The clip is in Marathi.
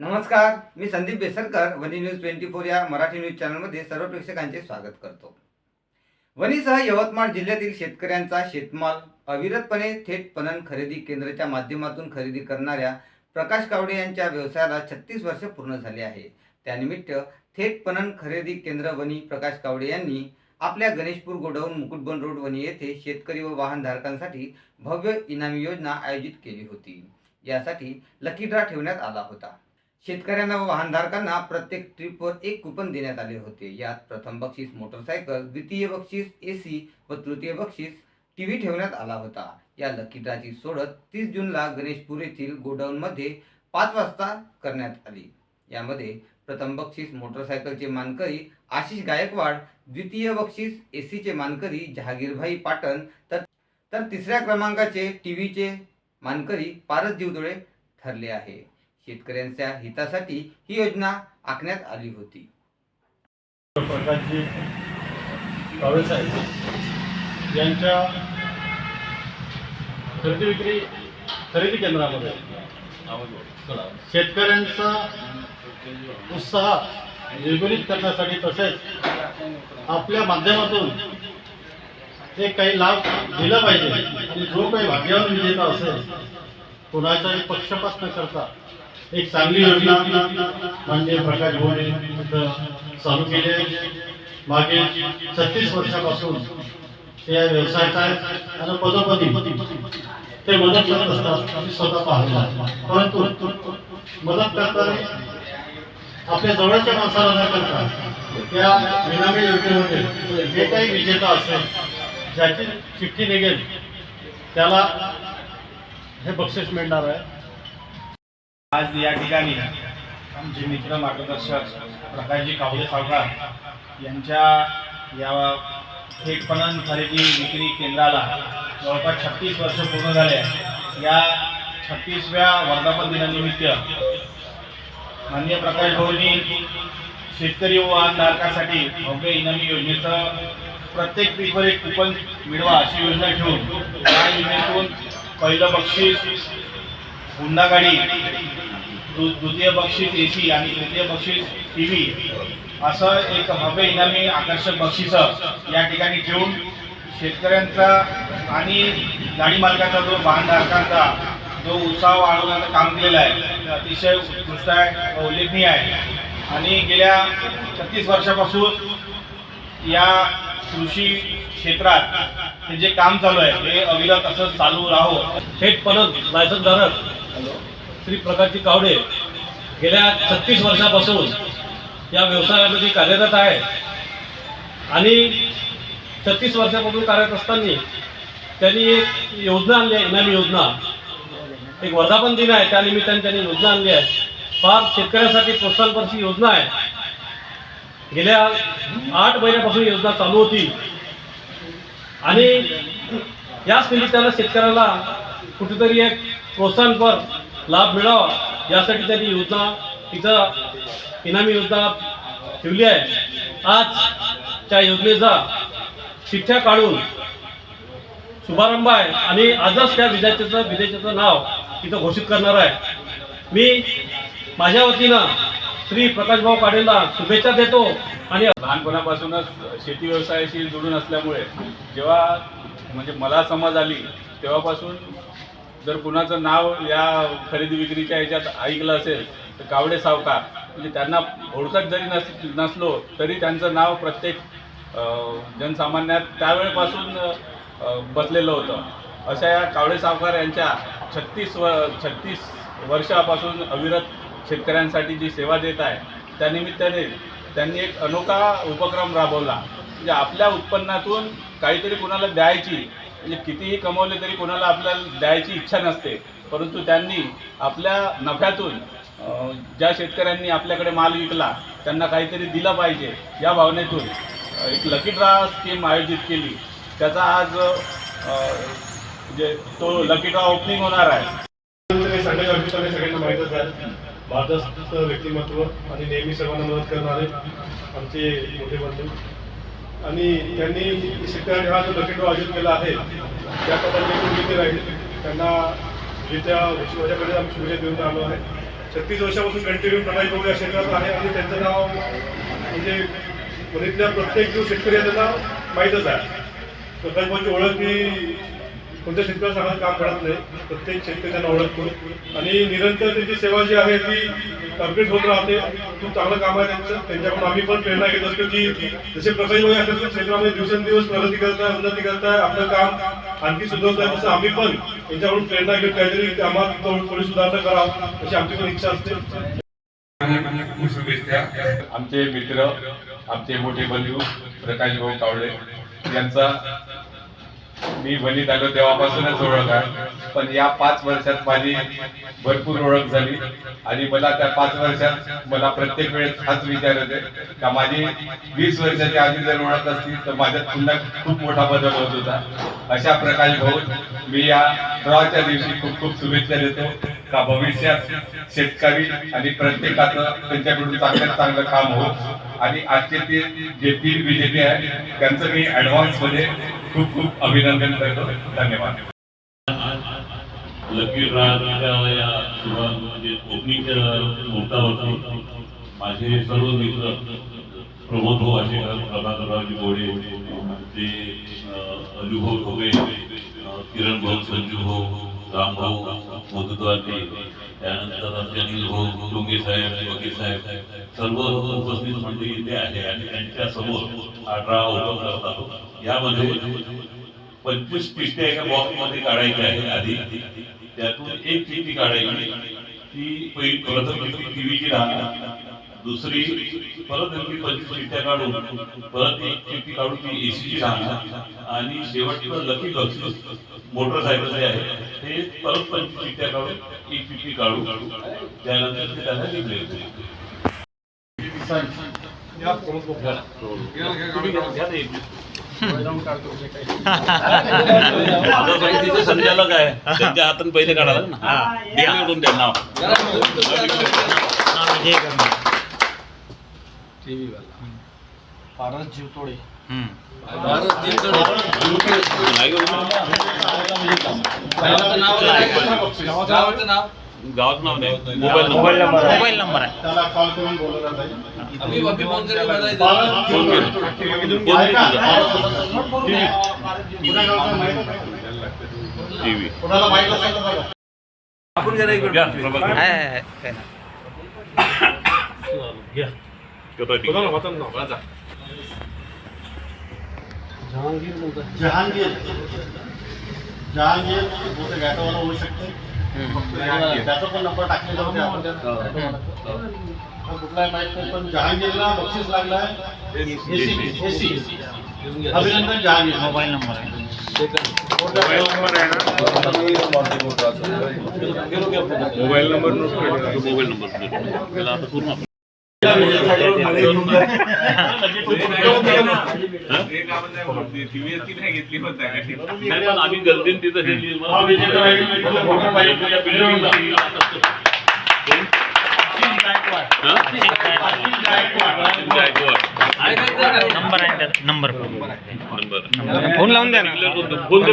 नमस्कार मी Sandeep Besarkar Wani news twenty four या मराठी न्यूज चॅनलमध्ये सर्व प्रेक्षकांचे स्वागत करतो. वनीसह यवतमाळ जिल्ह्यातील शेतकऱ्यांचा शेतमाल अविरतपणे थेट पणन खरेदी केंद्राच्या माध्यमातून खरेदी करणाऱ्या प्रकाश कावडे यांच्या व्यवसायाला छत्तीस वर्ष पूर्ण झाले आहे. त्यानिमित्त थेट पणन खरेदी केंद्र वनी प्रकाश कावडे यांनी आपल्या गणेशपूर गोडाऊन मुकुटबन रोड वनी येथे शेतकरी व वाहनधारकांसाठी भव्य इनामी योजना आयोजित केली होती. यासाठी लकी ड्रा ठेवण्यात आला होता. शेतकऱ्यांना व वाहनधारकांना प्रत्येक ट्रिपवर एक कुपन देण्यात आले होते. यात प्रथम बक्षीस मोटरसायकल द्वितीय बक्षीस ए सी व तृतीय बक्षीस टीव्ही ठेवण्यात आला होता. या लकी ड्राची सोडत तीस जूनला गणेशपूर येथील गोडाऊनमध्ये पाच वाजता करण्यात आली. यामध्ये प्रथम बक्षीस मोटरसायकलचे मानकरी आशिष गायकवाड द्वितीय बक्षीस ए सीचे मानकरी जहागीरभाई पाटण तर तर तिसऱ्या क्रमांकाचे टी व्हीचे मानकरी पारस जीवदोळे ठरले आहे. शेतकऱ्यांच्या हितासाठी ही योजना आखण्यात आली होती. प्रकारचे यांच्या खरेदी विक्री खरेदी केंद्रामध्ये शेतकऱ्यांचा उत्साह द्विगुणित करण्यासाठी तसेच आपल्या माध्यमातून एक काही लाभ दिला पाहिजे आणि जो काही भाग्यावर विजेता असेल कोणाचाही पक्षपात न करता एक चांगली योजना म्हणजे प्रकाश भोणे चालू केली आहे. मागे छत्तीस वर्षापासून ते या आहेत आणि पदोपदी ते मदत करत असतात. आम्ही स्वतः पाहिलं परंतु मदत करताना आपल्या जवळच्या माणसाला न करता त्या विनामी योजनेमध्ये जे काही विजेता असेल ज्याची चिठ्ठी निघेल त्याला हे बक्षीस मिळणार आहे. आज या ठिकाणी आमचे मित्र मार्गदर्शक प्रकाशजी कावले सावकार यांच्या या थेटपणन खरेदी विक्री केंद्राला जवळपास छत्तीस वर्ष पूर्ण झाले या छत्तीसव्या वर्धापन दिनानिमित्त माननीय प्रकाश भाऊंनी शेतकरी व वाहनधारकासाठी भव्य इनामी योजनेचं प्रत्येक पीकवर एक कुपन मिळवा अशी योजना ठेवून या योजनेतून पहिलं बक्षीस हुंडा गाडी द्वितीय बक्षीस ए सी आणि तृतीय बक्षीस टी व्ही असं एक भव्य इनामी आकर्षक बक्षिसं या ठिकाणी ठेवून शेतकऱ्यांचा आणि गाडी मालकाचा जो वाहनधारकांचा जो उत्साह वाढवण्याचं काम केलेलं आहे ते अतिशय उत्कृष्ट आहे व उल्लेखनीय आहे. आणि गेल्या छत्तीस वर्षापासून या कृषी क्षेत्रात हे जे काम चालू आहे हे अविरत असं चालू राहो. थेट पणन लायसन्सधारक श्री प्रकाशजी कावडे गेल्या छत्तीस वर्षापासून या व्यवसायामध्ये कार्यरत आहे आणि छत्तीस वर्षापासून कार्यरत असताना त्यांनी एक योजना आणली आहे इनामी योजना. एक वर्धापन दिन आहे त्यानिमित्ताने त्यांनी योजना आणली आहे. फार शेतकऱ्यांसाठी प्रोत्साहनपरची योजना आहे. गेल्या आठ महिन्यापासून योजना चालू होती. आणि याच निमित्तानं शेतकऱ्याला कुठेतरी एक प्रोत्साहनपर लाभ मिळावा यासाठी त्यांनी योजना तिथं इनामी योजना ठेवली आहे. आज त्या योजनेचा चिठ्ठ्या काढून शुभारंभ आहे आणि आजच त्या विद्यार्थ्याचं विद्यार्थ्याचं नाव इथं घोषित करणार आहे. मी माझ्या वतीनं श्री प्रकाशभाऊ काडेला शुभेच्छा देतो आणि लहानपणापासूनच शेती व्यवसायाशी जुळून असल्यामुळे जेव्हा म्हणजे मला समज आली तेव्हापासून जर कुणाचं नाव या खरेदी विक्रीच्या याच्यात ऐकलं असेल तर कावडे सावकार म्हणजे त्यांना ओळखत जरी नस नसलो तरी त्यांचं नाव प्रत्येक जनसामान्यात त्यावेळेपासून बसलेलं होतं. अशा या कावडे सावकार यांच्या छत्तीस व छत्तीस वर्षापासून अविरत शेतकऱ्यांसाठी जी सेवा देत आहे त्यानिमित्ताने त्यांनी एक अनोखा उपक्रम राबवला. म्हणजे आपल्या उत्पन्नातून काहीतरी कुणाला द्यायची म्हणजे कितीही कमवले तरी कोणाला आपल्याला द्यायची इच्छा नसते. परंतु त्यांनी आपल्या नफ्यातून ज्या शेतकऱ्यांनी आपल्याकडे माल विकला त्यांना काहीतरी दिला पाहिजे. या भावनेतून एक लकी ड्रा स्कीम आयोजित केली. त्याचा आज म्हणजे तो लकी ड्रा ओपनिंग होणार आहे. भारतात सगळ्यांना माहीतच आहे. व्यक्तिमत्व आणि नेहमी सर्वांना मदत करणारे आमचे मोठे बंधू. आणि त्यांनी शेतकऱ्यांनी हा जो लकी आयोजित केला आहे त्या पद्धतीने त्यांना राहील त्यांना येत्या माझ्याकडे आम्ही शुभेच्छा देऊन आलो आहे. छत्तीस वर्षापासून कंटिन्यू प्रणाली भाऊ या क्षेत्रात आहे आणि त्यांचं नाव म्हणजे वणीतल्या प्रत्येक जो शेतकरी आहे त्यांना माहीतच आहे. प्रकाश ओळख ही कोणत्या शेतकऱ्याला सांगत काम करत नाही प्रत्येक शेतकरी त्यांना ओळखतो. आणि निरंतर त्यांची सेवा जी आहे ती कंप्लीट होत राहते. खूप चांगलं काम आहे त्यांचं. त्यांच्याकडून आम्ही पण प्रेरणा घेत असतो की जसे प्रकाश भाऊ क्षेत्रामध्ये दिवसेंदिवस प्रगती करताय उन्नती करताय आपलं काम आणखी सुधारताय तसं आम्ही पण त्यांच्याकडून प्रेरणा घेऊन काहीतरी कामात थोडी थोडी सुधारणा करावं अशी आमची पण इच्छा असते. आमचे मित्र आमचे मोठे बंधू प्रकाश भाऊ कावळे यांचा मी वनीत आलो तेव्हापासूनच ओळख आहे. पण या पाच वर्षात माझी भरपूर ओळख झाली. आणि मला त्या पाच वर्षात मला प्रत्येक वेळेस हाच विचार होते का माझी वीस वर्षाची आधी जर ओळख असती तर माझ्यात पुन्हा खूप मोठा बदल होत होता. अशा प्रकारे भाऊ मी या ड्रॉच्या दिवशी खूप खूप शुभेच्छा देतो का भविष्यात शेतकरी आणि प्रत्येकाचं त्यांच्याकडून चांगलं चांगलं काम हो आणि आजचे ते जे तीन बीजेपी आहे त्यांचं मी ऍडव्हान्समध्ये खूप खूप अभिनंदन करतो. धन्यवाद. लकी ड्राच्या या म्हणजे ओपनिंगच्या मुहूर्तावरती माझे सर्व मित्र प्रमोद भाऊ आशेकर प्रभाकररावजी गोडे ते अनुभव ढोबे किरण भाऊ संजू भाऊ राम भाऊ मोदतवादी त्यानंतर आमचे अनिल भाऊ डोंगे साहेब वकील साहेब सर्व उपस्थित मंडळी इथे आहे आणि त्यांच्यासमोर हा ड्राव ओपन करत आहोत. यामध्ये पंचवीस पिशट्या एका बॉक्समध्ये काढायच्या आहे आधी. त्यातून एक चिठ्ठी काढायची. ती पहिली प्रथम म्हणजे टीव्हीची राहणार. दुसरी परत नेमकी पंचवीस चिठ्ठ्या काढून परत एक चिठ्ठी काढून ती एसीची राहणार. आणि शेवटचं लकी बक्षीस मोटरसायकल जे आहे ते परत पंचवीस चिठ्ठ्या काढून एक चिठ्ठी काढू त्यानंतर ते त्यांना समितीचं संचालक आहे. त्यांच्या हातून पहिले काढायला ना. करून द्या. नाव गावाचं नाव नाही mobile mobile number mobile number आहे त्याला कॉल करून बोलवलं जाईल फोन फोन टीव्ही कोणाला माहीत असेल तर आहे, आहे, छोटा टीव्ही. जहांगीर। जहांगीर मोठे गॅटोवाला होऊ शकते त्याचा पण नंबर टाकलेला होता कुठलाही माहित नाही पण जहांगीरला बक्षीस लागलाय एसी एसी अभिनंदन जहांगीर। मोबाईल नंबर आहे mobile number note mobile number पूर्ण पण आम्ही गर्दीने तिथं. नंबर आहे त्यात नंबर नंबर फोन लावून द्या ना फोन दे.